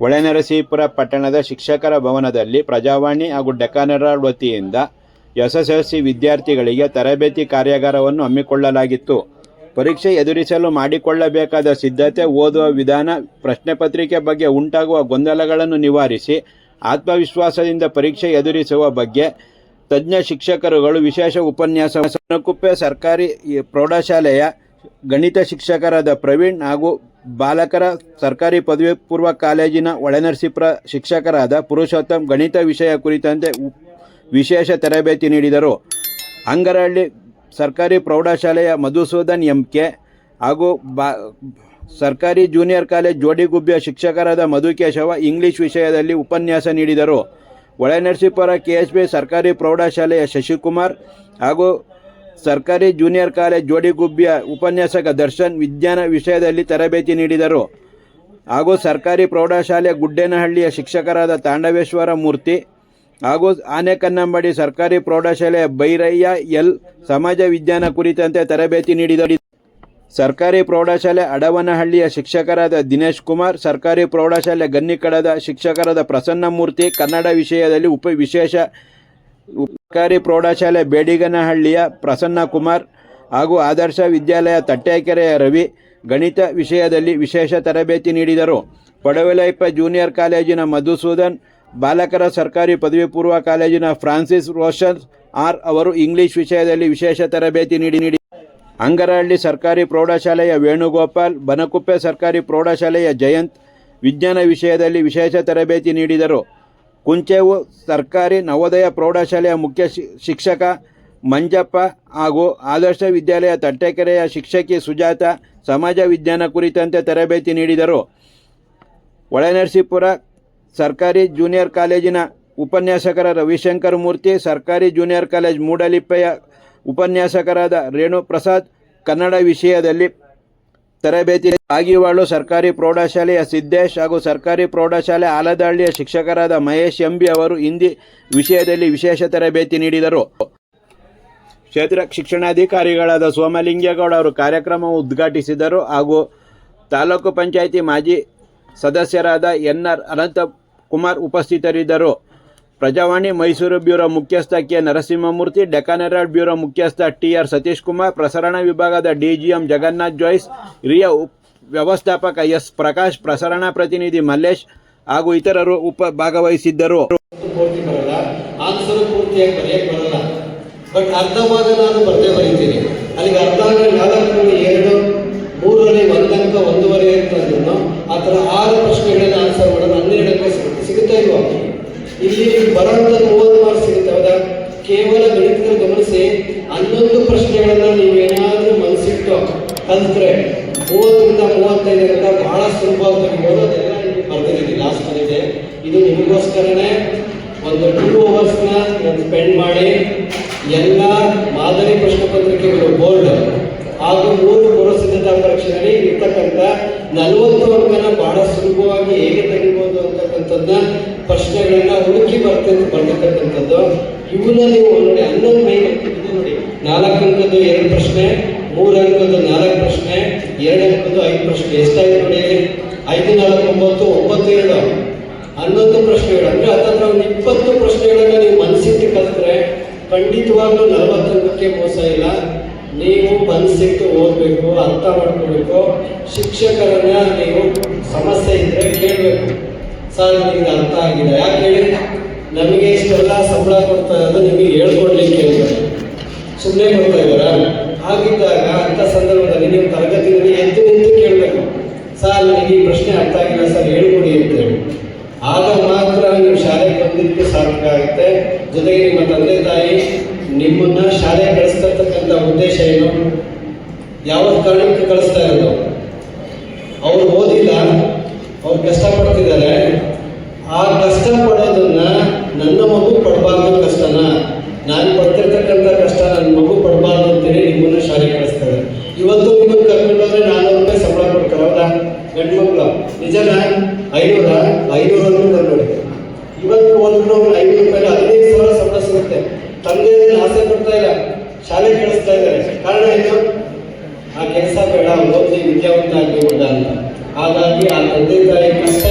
ಹೊಳೆನರಸೀಪುರ ಪಟ್ಟಣದ ಶಿಕ್ಷಕರ ಭವನದಲ್ಲಿ ಪ್ರಜಾವಾಣಿ ಹಾಗೂ ಡೆಕಾನರ ವತಿಯಿಂದ ಎಸ್ಎಸ್ಎಲ್ಸಿ ವಿದ್ಯಾರ್ಥಿಗಳಿಗೆ ತರಬೇತಿ ಕಾರ್ಯಾಗಾರವನ್ನು ಹಮ್ಮಿಕೊಳ್ಳಲಾಗಿತ್ತು. ಪರೀಕ್ಷೆ ಎದುರಿಸಲು ಮಾಡಿಕೊಳ್ಳಬೇಕಾದ ಸಿದ್ಧತೆ ಓದುವ ವಿಧಾನ, ಪ್ರಶ್ನೆ ಪತ್ರಿಕೆ ಬಗ್ಗೆ ಉಂಟಾಗುವ ಗೊಂದಲಗಳನ್ನು ನಿವಾರಿಸಿ ಆತ್ಮವಿಶ್ವಾಸದಿಂದ ಪರೀಕ್ಷೆ ಎದುರಿಸುವ ಬಗ್ಗೆ ತಜ್ಞ ಶಿಕ್ಷಕರುಗಳು ವಿಶೇಷ ಉಪನ್ಯಾಸ ಕುಪ್ಪೆ ಸರ್ಕಾರಿ ಪ್ರೌಢಶಾಲೆಯ ಗಣಿತ ಶಿಕ್ಷಕರಾದ ಪ್ರವೀಣ್ ಹಾಗೂ ಬಾಲಕರ ಸರ್ಕಾರಿ ಪದವಿ ಪೂರ್ವ ಕಾಲೇಜಿನ ಒಳನರಸೀಪುರ ಶಿಕ್ಷಕರಾದ ಪುರುಷೋತ್ತಮ್ ಗಣಿತ ವಿಷಯ ಕುರಿತಂತೆ ವಿಶೇಷ ತರಬೇತಿ ನೀಡಿದರು. ಅಂಗರಹಳ್ಳಿ ಸರ್ಕಾರಿ ಪ್ರೌಢಶಾಲೆಯ ಮಧುಸೂದನ್ ಎಂ ಕೆ ಹಾಗೂ ಬಾ ಸರ್ಕಾರಿ ಜೂನಿಯರ್ ಕಾಲೇಜ್ ಜೋಡಿಗುಬ್ಬಿಯ ಶಿಕ್ಷಕರಾದ ಮಧುಕೇಶವ ಇಂಗ್ಲಿಷ್ ವಿಷಯದಲ್ಲಿ ಉಪನ್ಯಾಸ ನೀಡಿದರು. ಒಳನರಸೀಪುರ ಕೆ ಎಸ್ ಬಿ ಸರ್ಕಾರಿ ಪ್ರೌಢಶಾಲೆಯ ಶಶಿಕುಮಾರ್ ಹಾಗೂ ಸರ್ಕಾರಿ ಜೂನಿಯರ್ ಕಾಲೇಜ್ ಜೋಡಿಗುಬ್ಬಿಯ ಉಪನ್ಯಾಸಕ ದರ್ಶನ್ ವಿಜ್ಞಾನ ವಿಷಯದಲ್ಲಿ ತರಬೇತಿ ನೀಡಿದರು. ಹಾಗೂ ಸರ್ಕಾರಿ ಪ್ರೌಢಶಾಲೆ ಗುಡ್ಡೇನಹಳ್ಳಿಯ ಶಿಕ್ಷಕರಾದ ತಾಂಡವೇಶ್ವರ ಮೂರ್ತಿ ಹಾಗೂ ಆನೆಕನ್ನಂಬಡಿ ಸರ್ಕಾರಿ ಪ್ರೌಢಶಾಲೆಯ ಬೈರಯ್ಯ ಎಲ್ ಸಮಾಜ ವಿಜ್ಞಾನ ಕುರಿತಂತೆ ತರಬೇತಿ ನೀಡಿದರು. ಸರ್ಕಾರಿ ಪ್ರೌಢಶಾಲೆ ಅಡವನಹಳ್ಳಿಯ ಶಿಕ್ಷಕರಾದ ದಿನೇಶ್ ಕುಮಾರ್, ಸರ್ಕಾರಿ ಪ್ರೌಢಶಾಲೆ ಗನ್ನಿಕಡದ ಶಿಕ್ಷಕರಾದ ಪ್ರಸನ್ನಮೂರ್ತಿ ಕನ್ನಡ ವಿಷಯದಲ್ಲಿ ಉಪ ವಿಶೇಷ ಸರ್ಕಾರಿ ಪ್ರೌಢಶಾಲೆ ಬೇಡಿಗನಹಳ್ಳಿಯ ಪ್ರಸನ್ನ ಕುಮಾರ್ ಹಾಗೂ ಆದರ್ಶ ವಿದ್ಯಾಲಯ ತಟ್ಟೆಕೆರೆಯ ರವಿ ಗಣಿತ ವಿಷಯದಲ್ಲಿ ವಿಶೇಷ ತರಬೇತಿ ನೀಡಿದರು. ಪಡವಲೈಪ ಜೂನಿಯರ್ ಕಾಲೇಜಿನ ಮಧುಸೂದನ್, ಬಾಲಕರ ಸರ್ಕಾರಿ ಪದವಿ ಪೂರ್ವ ಕಾಲೇಜಿನ ಫ್ರಾನ್ಸಿಸ್ ರೋಷನ್ ಆರ್ ಅವರು ಇಂಗ್ಲಿಷ್ ವಿಷಯದಲ್ಲಿ ವಿಶೇಷ ತರಬೇತಿ ನೀಡಿ ನೀಡಿ ಅಂಗರಹಳ್ಳಿ ಸರ್ಕಾರಿ ಪ್ರೌಢಶಾಲೆಯ ವೇಣುಗೋಪಾಲ್, ಬನಕುಪ್ಪೆ ಸರ್ಕಾರಿ ಪ್ರೌಢಶಾಲೆಯ ಜಯಂತ್ ವಿಜ್ಞಾನ ವಿಷಯದಲ್ಲಿ ವಿಶೇಷ ತರಬೇತಿ ನೀಡಿದರು. ಕುಂಚೇವು ಸರ್ಕಾರಿ ನವೋದಯ ಪ್ರೌಢಶಾಲೆಯ ಮುಖ್ಯ ಶಿಕ್ಷಕ ಮಂಜಪ್ಪ ಹಾಗೂ ಆದರ್ಶ ವಿದ್ಯಾಲಯ ತಟ್ಟೆಕೆರೆಯ ಶಿಕ್ಷಕಿ ಸುಜಾತ ಸಮಾಜ ವಿಜ್ಞಾನ ಕುರಿತಂತೆ ತರಬೇತಿ ನೀಡಿದರು. ಒಳನರಸೀಪುರ ಸರ್ಕಾರಿ ಜೂನಿಯರ್ ಕಾಲೇಜಿನ ಉಪನ್ಯಾಸಕರ ರವಿಶಂಕರ್ ಮೂರ್ತಿ, ಸರ್ಕಾರಿ ಜೂನಿಯರ್ ಕಾಲೇಜ್ ಮೂಡಲಿಪ್ಪೆಯ ಉಪನ್ಯಾಸಕರಾದ ರೇಣು ಪ್ರಸಾದ್ ಕನ್ನಡ ವಿಷಯದಲ್ಲಿ ತರಬೇತಿ ಆಗಿವಾಳು ಸರ್ಕಾರಿ ಪ್ರೌಢಶಾಲೆಯ ಸಿದ್ದೇಶ್ ಹಾಗೂ ಸರ್ಕಾರಿ ಪ್ರೌಢಶಾಲೆ ಆಲದಹಳ್ಳಿಯ ಶಿಕ್ಷಕರಾದ ಮಹೇಶ್ ಎಂಬಿ ಅವರು ಹಿಂದಿ ವಿಷಯದಲ್ಲಿ ವಿಶೇಷ ತರಬೇತಿ ನೀಡಿದರು. ಕ್ಷೇತ್ರ ಶಿಕ್ಷಣಾಧಿಕಾರಿಗಳಾದ ಸೋಮಲಿಂಗೇಗೌಡ ಅವರು ಕಾರ್ಯಕ್ರಮ ಉದ್ಘಾಟಿಸಿದರು ಹಾಗೂ ತಾಲೂಕು ಪಂಚಾಯಿತಿ ಮಾಜಿ ಸದಸ್ಯರಾದ ಎನ್ ಆರ್ ಅನಂತಕುಮಾರ್ ಉಪಸ್ಥಿತರಿದ್ದರು. ಪ್ರಜಾವಾಣಿ ಮೈಸೂರು ಬ್ಯೂರೋ ಮುಖ್ಯಸ್ಥ K Narasimhamurthy Deccan Herald bureau ಮುಖ್ಯಸ್ಥ ಟಿ ಆರ್ ಸತೀಶ್ ಕುಮಾರ್ ಪ್ರಸರಣ ವಿಭಾಗದ ಡಿಜಿಎಂ ಜಗನ್ನಾಥ್ ಜಾಯ್ಸ್, ಹಿರಿಯ ಉಪ್, ವ್ಯವಸ್ಥಾಪಕ ಎಸ್ ಪ್ರಕಾಶ್, ಪ್ರಸರಣ ಪ್ರತಿನಿಧಿ ಮಲ್ಲೇಶ್ ಹಾಗೂ ಇತರರು ಉಪ, ಭಾಗವಹಿಸಿದ್ದರು. ಒಂದೂವರೆ ಆ ಆರು ಆನ್ಸರ್ ಹನ್ನೆರಡಕ್ಕೆ ಇಲ್ವಾ? ಇಲ್ಲಿ ಬರುವಂತ ಮೂವತ್ತು ಮಾರ್ಕ್ಸ್ ಸಿಗುತ್ತವಲ್ಲ ಕೇವಲ ಗಣಿತದಲ್ಲಿ ಗಮನಿಸಿ, ಹನ್ನೊಂದು ಪ್ರಶ್ನೆಗಳನ್ನ ನೀವೇನಾದ್ರೂ ಮನಸ್ಸಿಟ್ಟು ಕಲಿತ್ರೆ ಮೂವತ್ತರಿಂದ ಮೂವತ್ತೈದು ಅಂತ ಬಹಳ ಸುಲಭವಾಗಿ ತೆಗಿಬೋದು ಅದೆಲ್ಲ ನಿಮಗೆ ಬರ್ದಿದ್ದೀನಿ ಲಾಸ್ಟ್ ಬಂದಿದೆ ಇದು. ನಿಮಗೋಸ್ಕರನೇ ಒಂದು ಟೂ ಅವರ್ಸ್ನ ನಾನು ಸ್ಪೆಂಡ್ ಮಾಡಿ ಎಲ್ಲ ಮಾದರಿ ಪ್ರಶ್ನೆ ಪತ್ರಿಕೆಗಳು ಬೋರ್ಡ್ ಹಾಗೂ ಮೂರು ಪೂರ್ವಸಿದ್ಧತಾ ಪರೀಕ್ಷೆಯಲ್ಲಿ ಇರ್ತಕ್ಕಂಥ ನಲವತ್ತು ಅಂಕನ ಬಹಳ ಸುಲಭವಾಗಿ ಹೇಗೆ ತೆಗಿಬೋದು ಅಂತಕ್ಕಂಥದ್ದನ್ನ ಪ್ರಶ್ನೆಗಳನ್ನ ಹುಡುಕಿ ಬರ್ತಿದ್ದು ಬರ್ತಕ್ಕಂಥದ್ದು. ಇವನ್ನ ನೀವು ನೋಡಿ ಹನ್ನೊಂದು ಮೈ ಇದು ನೋಡಿ. ನಾಲ್ಕು ಅಂಕದ್ದು ಎರಡು ಪ್ರಶ್ನೆ, ಮೂರು ಅಂಕದ್ದು ನಾಲ್ಕು ಪ್ರಶ್ನೆ, ಎರಡು ಅಂಕದ್ದು ಐದು ಪ್ರಶ್ನೆ. ಎಷ್ಟಾಯ್ತು ನೋಡಿ ಐದು, ನಾಲ್ಕು, ಒಂಬತ್ತು ಒಂಬತ್ತು ಎರಡು. ಹನ್ನೊಂದು ಪ್ರಶ್ನೆಗಳು ಅಂದ್ರೆ ಹತ್ತತ್ರ ಒಂದು ಇಪ್ಪತ್ತು ಪ್ರಶ್ನೆಗಳನ್ನ ನೀವು ಮನಸ್ಸಿಟ್ಟು ಕಲಿತ್ರೆ ಖಂಡಿತವಾಗ್ಲೂ ನಲವತ್ತು ಅಂಕಕ್ಕೆ ಮೋಸ ಇಲ್ಲ. ನೀವು ಮನಸ್ಸಿಟ್ಟು ಓದಬೇಕು, ಅರ್ಥ ಮಾಡ್ಕೋಬೇಕು. ಶಿಕ್ಷಕರನ್ನ ನೀವು ಸಮಸ್ಯೆ ಇದ್ರೆ ಕೇಳಬೇಕು. ಸರ್ ನಿಮಗೆ ಅರ್ಥ ಆಗಿದೆ. ಯಾಕೆ ಹೇಳಿ? ನಮಗೆ ಇಷ್ಟೆಲ್ಲ ಸಂಬಳ ಕೊಡ್ತಾ ಇರೋದು ನಿಮಗೆ ಹೇಳ್ಕೊಡ್ಲಿಕ್ಕೆ ಸುಮ್ಮನೆ ಕೊಡ್ತಾ ಇದ್ದಾರಾ ಹಾಗಿದ್ದಾಗ ಅಂತ ಸಂದರ್ಭದಲ್ಲಿ ನೀವು ತರಗತಿಯಲ್ಲಿ ಎದ್ದು ನಿಂತು ಕೇಳಬೇಕು. ಸರ್, ನನಗೆ ಈ ಪ್ರಶ್ನೆ ಅರ್ಥ ಆಗಿಲ್ಲ ಸರ್, ಹೇಳ್ಕೊಡಿ ಅಂತೇಳಿ. ಆಗ ಮಾತ್ರ ನೀವು ಶಾಲೆಗೆ ಬಂದಿದ್ದಕ್ಕೆ ಸಾರ್ಥಕ ಆಗುತ್ತೆ. ಜೊತೆಗೆ ನಿಮ್ಮ ತಂದೆ ತಾಯಿ ನಿಮ್ಮನ್ನ ಶಾಲೆಗೆ ಕಳಿಸ್ತಕ್ಕಂಥ ಉದ್ದೇಶ ಏನು? ಯಾವ ಕಾರಣಕ್ಕೆ ಕಳಿಸ್ತಾ ಇರೋದು? ಅವ್ರು ಓದಿಲ್ಲ. ಅವ್ರು ಕಷ್ಟಪಡ್ತಿದ್ದಾರೆ ಆ ಕಷ್ಟ ಪಡೋದನ್ನ ನನ್ನ ಮಗು ಪಡಬಾರ್ದು ಕಷ್ಟನ ನಾನು ಪಡ್ತಿರ್ತಕ್ಕಂಥ ಕಷ್ಟ ನನ್ನ ಮಗು ಪಡಬಾರ್ದು ಅಂತೇಳಿ ನಿಮ್ಮನ್ನ ಶಾಲೆಗೆ ಕಳಿಸ್ತಾರೆ ಇವತ್ತು ನಿಮ್ಮನ್ನು ಕರ್ಕೊಂಡೋದ್ರೆ ನಾನ್ನೂರು ರೂಪಾಯಿ ಸಂಬಳ ಕೊಡ್ತಾರೆ ಹೌದಾ ಗಂಡು ಮಕ್ಕಳು ನಿಜನಾ ಐನೂರ ಅಂದ್ರೆ ನೋಡಿ. ಇವತ್ತು ಒಂದು ಐನೂರು ರೂಪಾಯಿ ಹದಿನೈದು ಸಾವಿರ ಸಂಬಳ ಸಿಗುತ್ತೆ. ತಂದೆ ಆಸೆ ಪಡ್ತಾ ಇಲ್ಲ, ಶಾಲೆ ಕಳಿಸ್ತಾ ಇದ್ದಾರೆ. ಕಾರಣ ಏನು? ಆ ಕೆಲಸ ಬೇಡ ಓದಿ ವಿದ್ಯಾವಂತ ಆಗಿ ಅಂತ. ಹಾಗಾಗಿ ಆ ತಂದೆ ತಾಯಿ ಕಷ್ಟ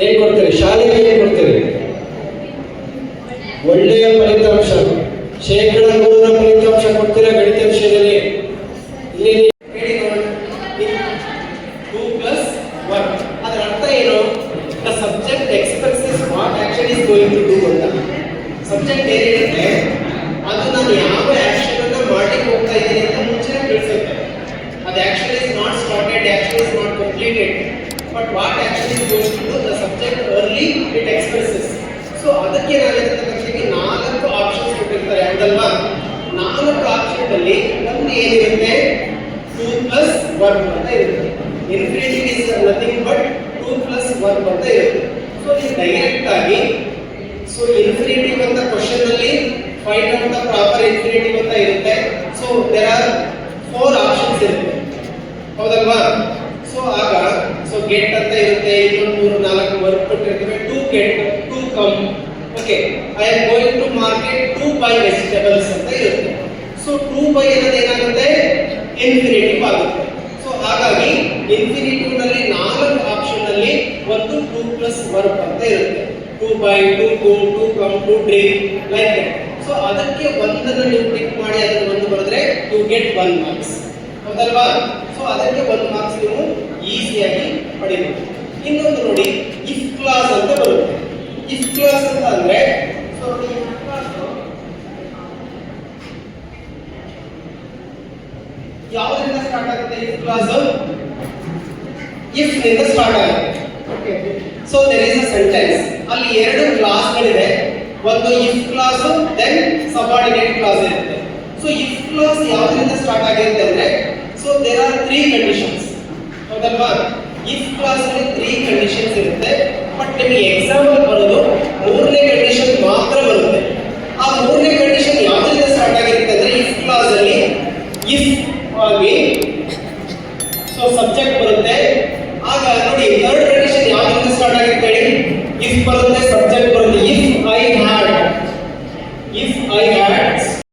ಏನ್ ಕೊಡ್ತೇವೆ? ಶಾಲೆಗೆ ಏನ್ ಕೊಡ್ತೇವೆ? ಒಳ್ಳೆಯ ಫಲಿತಾಂಶ. ಶೇಕಡ ನೂರರ ಫಲಿತಾಂಶ ಕೊಡ್ತೀರಾ ಗಣಿತ ವಿಷಯದಲ್ಲಿ? ಇಲ್ಲಿ ಟೂ ಪ್ಲಸ್ ಒನ್ ಅದರ ಅರ್ಥ ಏನು? The subject expresses what action is going to do ಅಂತ. ಸಬ್ಜೆಕ್ಟ್ ಏನಿರುತ್ತೆ? ಅದು ನಾನು ಯಾವ ಆಕ್ಷನ್ ಮಾಡ್ಲಿಕ್ಕೆ ಹೋಗ್ತಾ ಇದ್ದೀನಿ ಅಂತ ಮುಂಚೆ ತಿಳಿಸುತ್ತೆ. ಅದು action is not started action is not completed but what action is going to subject early it expresses so ಅದಕ್ಕೆ ನಾವೇನಂತಂದ್ರೆ ನಾಲ್ಕು ಆಪ್ಷನ್ಸ್ ಕೊಟ್ಟಿರ್ತಾರೆ ಹೌದಲ್ವಾ ನಾಲ್ಕು ಆಪ್ಷನ್ ಅಲ್ಲಿ ಒಂದು ಏನಿರುತ್ತೆ? ಟೂ ಪ್ಲಸ್ ಒನ್ ಅಂತ ಇರುತ್ತೆ. Infinity is nothing but to plus one ಅಂತ ಇರುತ್ತೆ. ಸೊ ನೀವು ಡೈರೆಕ್ಟ್ ಆಗಿ ಸೊ ಇನ್ಫಿನಿಟಿವ್ ಅಂತ ಕ್ವಶನ್ ಅಲ್ಲಿ ಫೈಂಡ್ ಔಟ್ ಪ್ರಾಪರ್ ಇನ್ಫಿನಿಟಿವ್ ಅಂತ ಇರುತ್ತೆ. So there are four options ಇರುತ್ತೆ. ಹೌದಲ್ವಾ? ಸೊ ಆಗ ಸೊ ಗೆಟ್ ಅಂತ ಇರುತ್ತೆ ಇನ್ನೊಂದು ಮೂರು ಕೊಟ್ಟಿರ್ತೇವೆ to come. Okay, come okay I to market to buy vegetables ಅಂತ ಇರುತ್ತೆ. ಸೊ ಟು ಬೈ ಅನ್ನೋದು ಏನಾಗುತ್ತೆ? ಇನ್ಫಿನಿಟಿವ್ ಆಗುತ್ತೆ. ಸೊ ಹಾಗಾಗಿ ಇನ್ಫಿನಿಟಿವ್ನಲ್ಲಿ ನಾಲ್ಕು ಆಪ್ಷನ್ ಅಲ್ಲಿ ಒಂದು ಟೂ ಪ್ಲಸ್ ವರ್ಕ್ ಅಂತ ಇರುತ್ತೆ. To buy to go to come to drink like so ಅದಕ್ಕೆ ಒಂದನ್ನು ನೀವು ಟಿಕ್ ಮಾಡಿ ಅದನ್ನು ಒಂದು ಬರೆದ್ರೆ ಟು ಗೆಟ್ ಒನ್ ಮಾರ್ಕ್ಸ್ ಹೌದಲ್ವಾ? ಸೊ ಅದಕ್ಕೆ ಒಂದು ಮಾರ್ಕ್ಸ್ ನೀವು ಈಸಿಯಾಗಿ ಪಡಿಬಹುದು ಇನ್ನೊಂದು ನೋಡಿ. ಕ್ಲಾಸ್ ಅಂತ ಬರುತ್ತೆ. ಇಫ್ ಕ್ಲಾಸ್ ಅಂತ ಅಂದ್ರೆ ಯಾವುದರಿಂದ ಸ್ಟಾರ್ಟ್ ಆಗುತ್ತೆ ಇಫ್ ಕ್ಲಾಸ್ ಇಫ್ನಿಂದ ಸ್ಟಾರ್ಟ್ ಆಗುತ್ತೆ. So there is a sentence ಅಲ್ಲಿ ಎರಡು ಕ್ಲಾಸ್ಗಳಿದೆ ಒಂದು if clause then subordinate clause ಇರುತ್ತೆ. ಸೊ ಇಫ್ ಕ್ಲಾಸ್ ಯಾವುದರಿಂದ ಸ್ಟಾರ್ಟ್ ಆಗಿರುತ್ತೆ ಅಂದ್ರೆ so there are three conditions ಹೌದಲ್ವಾ? ಇಫ್ ಕ್ಲಾಸ್ ಅಲ್ಲಿ ತ್ರೀ ಕಂಡೀಷನ್ಸ್ ಇರುತ್ತೆ. ಬಟ್ ನಿಮಗೆ ಎಕ್ಸಾಂಪಲ್ ಬರೋದು ಮೂರನೇ ಕಂಡೀಷನ್ ಮಾತ್ರ ಬರುತ್ತೆ. ಆ ಮೂರನೇ ಕಂಡೀಷನ್ ಯಾವುದರಿಂದ ಸ್ಟಾರ್ಟ್ ಆಗಿರುತ್ತೆ ಅಂದ್ರೆ ಇಫ್ ಕ್ಲಾಸ್ ಅಲ್ಲಿ ಇಫ್ ಆಗಿ ಸೊ ಸಬ್ಜೆಕ್ಟ್ ಬರುತ್ತೆ. ಆಗ ನೋಡಿ ಥರ್ಡ್ ಕಂಡೀಷನ್ ಯಾವುದರಿಂದ ಸ್ಟಾರ್ಟ್ ಆಗುತ್ತೆ ಹೇಳಿ? ಇಫ್ ಬರುತ್ತೆ